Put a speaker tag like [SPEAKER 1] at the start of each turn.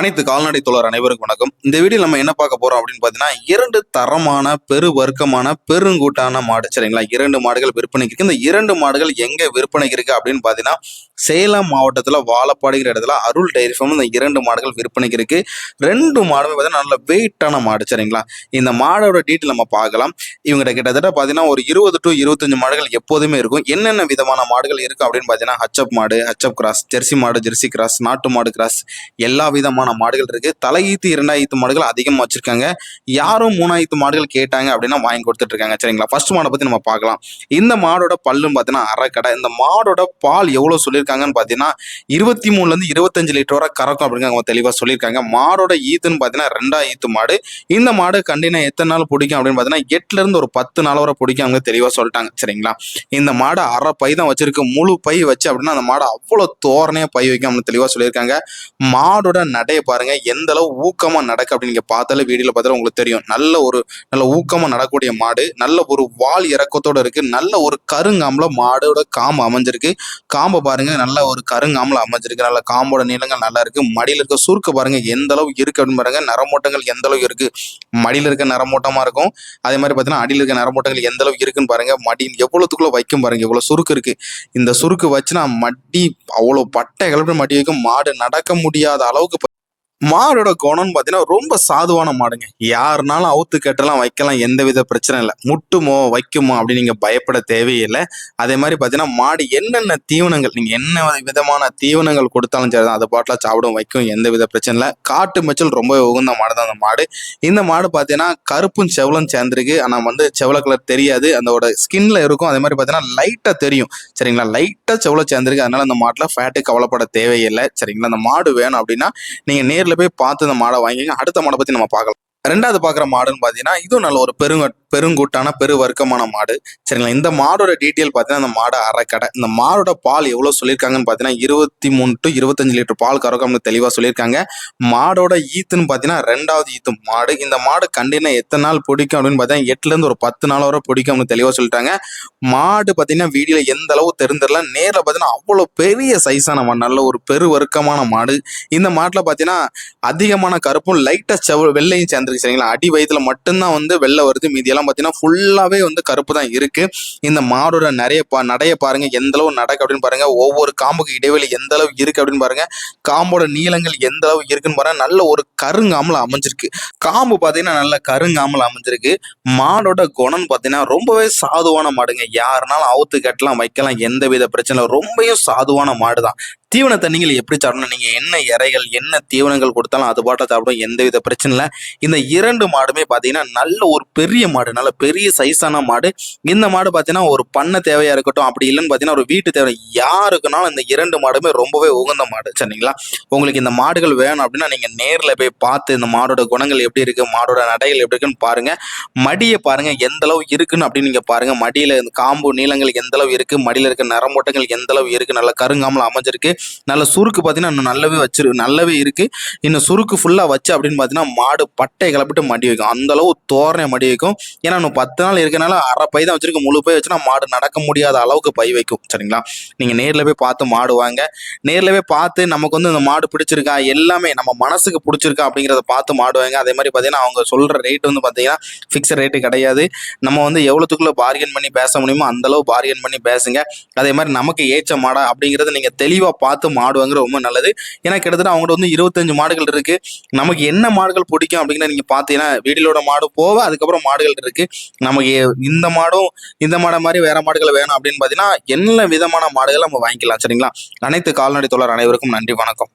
[SPEAKER 1] அனைத்து கால்நடை தோழர் அனைவருக்கும் வணக்கம். இந்த வீடியோ நம்ம என்ன பார்க்க போறோம் அப்படின்னு பார்த்தீங்கன்னா இரண்டு தரமான பெரு வர்க்கமான பெருங்கூட்டான மாடு சரிங்களா? இரண்டு மாடுகள் விற்பனைக்கு இருக்கு. இந்த இரண்டு மாடுகள் எங்க விற்பனைக்கு இருக்கு அப்படின்னு பார்த்தீங்கன்னா சேலம் மாவட்டத்தில் வாழப்பாடுங்கிற இடத்துல அருள் டைரி ஃபார்ம் இந்த இரண்டு மாடுகள் விற்பனைக்கு இருக்கு. ரெண்டு மாடுமே பார்த்தீங்கன்னா நல்ல வெயிட்டான மாடு சரிங்களா? இந்த மாடோட டீட்டெயில் நம்ம பார்க்கலாம். இவங்ககிட்ட கிட்டத்தட்ட பார்த்தீங்கன்னா ஒரு இருபது டு இருபத்தஞ்சு மாடுகள் எப்போதுமே இருக்கும். என்னென்ன விதமான மாடுகள் இருக்கு அப்படின்னு பார்த்தீங்கன்னா ஹச்சப் மாடு ஹச்சப் கிராஸ் ஜெர்சி மாடு ஜெர்சி கிராஸ் நாட்டு மாடு கிராஸ் எல்லா விதமான மாடுகள் இருக்குது தலையீத்து இரண்டாயிரத்து மாடுகள் அதிகமாக வச்சிருக்காங்க. யாரும் மூணாயிரத்து மாடுகள் கேட்டாங்க அப்படின்னா வாங்கி கொடுத்துட்டு இருக்காங்க சரிங்களா? ஃபர்ஸ்ட் மாடை பத்தி நம்ம பார்க்கலாம். இந்த மாடோட பல்லுன்னு பார்த்தீங்கன்னா அரைக்கடை இந்த மாடோட பால் எவ்வளோ சொல்லியிருக்காங்கன்னு பார்த்தீங்கன்னா இருபத்தி மூணுல இருந்து இருபத்தஞ்சு லிட்டர் வரை கறக்கும் அப்படின்னு அவங்க தெளிவாக சொல்லியிருக்காங்க. மாடோட ஈத்துன்னு பார்த்தீங்கன்னா ரெண்டாயிரத்து ஈத்து மாடு. இந்த மாடு கண்டினா எத்தனை நாள் பிடிக்கும் அப்படின்னு பார்த்தீங்கன்னா எட்டுலேருந்து ஒரு பத்து நாள் வரை பிடிக்கும் அவங்க தெளிவாக சொல்லிட்டாங்க. சரிங்களா? இந்த மாடு அரை பை தான் வச்சிருக்கு. முழு பை வச்சு அப்படின்னா அந்த மாடு அவ்வளோ தோரணையாக பை வைக்கும் அப்படின்னு தெளிவாக சொல்லியிருக்காங்க. மாடோட நடை நடையை பாருங்க எந்த அளவு ஊக்கமா நடக்கு அப்படின்னு நீங்க பார்த்தாலே வீடியோல பார்த்தாலும் உங்களுக்கு தெரியும். நல்ல ஒரு நல்ல ஊக்கமா நடக்கக்கூடிய மாடு நல்ல ஒரு வால் இறக்கத்தோட இருக்கு நல்ல ஒரு கருங்காம்புல மாடோட காம்பு அமைஞ்சிருக்கு. காம்பை பாருங்க நல்ல ஒரு கருங்காம்புல அமைஞ்சிருக்கு நல்ல காம்போட நீளங்கள் நல்லா இருக்கு. மடியில இருக்க சுருக்க பாருங்க எந்த அளவு இருக்கு அப்படின்னு பாருங்க நரமோட்டங்கள் எந்த அளவு இருக்கு? மடியில இருக்க நரமோட்டமா இருக்கும். அதே மாதிரி பார்த்தீங்கன்னா அடியில் இருக்க நரமோட்டங்கள் எந்த அளவு இருக்குன்னு பாருங்க மடியில் எவ்வளவுக்குள்ள வைக்கும் பாருங்க எவ்வளவு சுருக்கு இருக்கு. இந்த சுருக்கு வச்சு நான் மடி அவ்வளோ பட்டை கிளப்பி மடி வைக்கும். மாடு நடக்க முடியாத அளவுக்கு மாடோட குணம்னு பார்த்தீங்கன்னா ரொம்ப சாதுவான மாடுங்க. யாருனாலும் அவுத்து கட்டலாம் வைக்கலாம் எந்த வித பிரச்சனை இல்லை. முட்டுமோ வைக்குமோ அப்படின்னு நீங்கள் பயப்பட தேவையில்லை. அதே மாதிரி பார்த்தீங்கன்னா மாடு என்னென்ன தீவனங்கள் நீங்கள் என்ன விதமான தீவனங்கள் கொடுத்தாலும் சரி தான் அது பாட்டில் சாப்பிடும் வைக்கும் எந்த வித பிரச்சனை இல்லை. காட்டு மச்சல் ரொம்ப உகந்த மாடு தான் அந்த மாடு. இந்த மாடு பார்த்தீங்கன்னா கருப்பும் செவலும் சேர்ந்துருக்கு. ஆனால் வந்து செவல கலர் தெரியாது. அதோட ஸ்கின்ல இருக்கும். அதே மாதிரி பார்த்தீங்கன்னா லைட்டாக தெரியும். சரிங்களா? லைட்டாக செவல சேர்ந்துருக்கு. அதனால அந்த மாட்டில் ஃபேட்டு கவலைப்பட தேவையில்லை. சரிங்களா? அந்த மாடு வேணும் அப்படின்னா நீங்கள் நேரில் போய் பார்த்து இந்த மாடை வாங்கிங்க அடுத்த மாடை பற்றி நம்ம பார்க்கலாம். ரெண்டாவது பார்க்குற மாடுன்னு பார்த்தீங்கன்னா இதுவும் நல்ல ஒரு பெருங்க பெருங்கூட்டான பெரு வர்க்கமான மாடு. சரிங்களா? இந்த மாடோட டீட்டெயில் பார்த்தீங்கன்னா இந்த மாடு அரைக்கடை. இந்த மாடோட பால் எவ்வளோ சொல்லியிருக்காங்கன்னு பார்த்தீங்கன்னா இருபத்தி மூணு டு இருபத்தஞ்சு லிட்டர் பால் கறக்கம்னு தெளிவாக சொல்லியிருக்காங்க. மாடோட ஈத்துன்னு பார்த்தீங்கன்னா ரெண்டாவது ஈத்து மாடு. இந்த மாடு கண்டினா எத்தனை நாள் பிடிக்கும் அப்படின்னு பார்த்தீங்கன்னா எட்டுலேருந்து ஒரு பத்து நாள் வரை பிடிக்கும்னு தெளிவாக சொல்லிட்டாங்க. மாடு பார்த்தீங்கன்னா வீடியோவில் எந்த அளவு தெரிஞ்சிடல நேரில் பார்த்தீங்கன்னா அவ்வளோ பெரிய சைஸான மாடு. நல்ல ஒரு பெரு வர்க்கமான மாடு. இந்த மாட்டில் பார்த்தீங்கன்னா அதிகமான கருப்பும் லைட்டாக செவ வெள்ளையும் சேர்ந்துருக்கு. சரிங்களா? அடி வயதில் மட்டும்தான் வந்து வெள்ளை வருது. மீதியெல்லாம் பார்த்தீங்கன்னா ஃபுல்லாகவே வந்து கருப்பு தான் இருக்கு. இந்த மாடோட நிறைய பா நடைய பாருங்க எந்த அளவு நடக்கு அப்படின்னு பாருங்க. ஒவ்வொரு காம்புக்கு இடைவெளி எந்த அளவு இருக்கு அப்படின்னு பாருங்க. காம்போட நீளங்கள் எந்த அளவு இருக்குன்னு பாருங்க. நல்ல ஒரு கருங்காமல் அமைஞ்சிருக்கு. காம்பு பார்த்தீங்கன்னா நல்ல கருங்காமல் அமைஞ்சிருக்கு. மாடோட குணம் பார்த்தீங்கன்னா ரொம்பவே சாதுவான மாடுங்க. யாருனாலும் அவுத்து கட்டலாம் வைக்கலாம் எந்த வித பிரச்சனை ரொம்பவும் சாதுவான மாடு தான் தீவனத்தை நீங்கள் எப்படி சாப்பிடணும்? நீங்கள் என்ன இறைகள் என்ன தீவனங்கள் கொடுத்தாலும் அது பாட்டை சாப்பிடும் எந்த வித பிரச்சனை இல்லை. இந்த இரண்டு மாடுமே பார்த்தீங்கன்னா நல்ல ஒரு பெரிய மாடு நல்ல பெரிய சைஸான மாடு. இந்த மாடு பார்த்தீங்கன்னா ஒரு பண்ணை தேவையாக இருக்கட்டும் அப்படி இல்லைன்னு பார்த்தீங்கன்னா ஒரு வீட்டு தேவை. யாருக்குனாலும் இந்த இரண்டு மாடுமே ரொம்பவே உகந்த மாடு சரிங்களா? உங்களுக்கு இந்த மாடுகள் வேணும் அப்படின்னா நீங்கள் நேரில் போய் பார்த்து இந்த மாடோட குணங்கள் எப்படி இருக்குது மாடோட நடைகள் எப்படி இருக்குன்னு பாருங்கள் மடியை பாருங்கள் எந்த அளவு இருக்குன்னு அப்படின்னு நீங்கள் பாருங்கள் மடியில் இந்த காம்பு நீளங்கள் எந்த அளவு மடியில் மடியில இருக்க நரம்போட்டங்கள் எந்த அளவு இருக்குது நல்ல கருங்காமல் அமைஞ்சிருக்கு. நல்ல சுருக்கு பார்த்தீங்கன்னா இன்னும் நல்லாவே வச்சிரு நல்லாவே இருக்கு. இன்னும் சுருக்கு ஃபுல்லா வச்சு அப்படின்னு பார்த்தீங்கன்னா மாடு பட்டை கிளப்பிட்டு மடி வைக்கும். அந்த அளவு தோரணை மடி வைக்கும். ஏன்னா இன்னும் பத்து நாள் இருக்கனால அரை பை தான் வச்சிருக்கு முழு பை வச்சுன்னா மாடு நடக்க முடியாத அளவுக்கு பை வைக்கும். சரிங்களா? நீங்க நேர்ல போய் பார்த்து மாடு வாங்க. நேரில் போய் பார்த்து நமக்கு வந்து இந்த மாடு பிடிச்சிருக்கா? எல்லாமே நம்ம மனசுக்கு பிடிச்சிருக்கா அப்படிங்கிறத பார்த்து மாடு வாங்க. அதே மாதிரி பார்த்தீங்கன்னா அவங்க சொல்ற ரேட் வந்து பார்த்தீங்கன்னா ஃபிக்ஸட் ரேட்டு கிடையாது. நம்ம வந்து எவ்வளோத்துக்குள்ள பார்கென் பண்ணி பேச முடியுமோ அந்த அளவு பண்ணி பேசுங்க. அதே மாதிரி நமக்கு ஏற்ற மாடா அப்படிங்கிறத நீங்க தெளிவா பார்த்து மாடு ரொம்ப நல்லது. ஏன்னா கிட்டத்தட்ட அவங்கள்ட்ட வந்து இருபத்தஞ்சு மாடுகள் இருக்கு. நமக்கு என்ன மாடுகள் பிடிக்கும் அப்படிங்கிற நீங்க பார்த்தீங்கன்னா வீடியோட மாடு போக அதுக்கப்புறம் மாடுகள் இருக்கு. நமக்கு இந்த மாடும் இந்த மாடை மாதிரி வேற மாடுகள் வேணும் அப்படின்னு பார்த்தீங்கன்னா என்ன விதமான மாடுகள் நம்ம வாங்கிக்கலாம் சரிங்களா? அனைத்து கால்நடை தொழில் அனைவருக்கும் நன்றி வணக்கம்.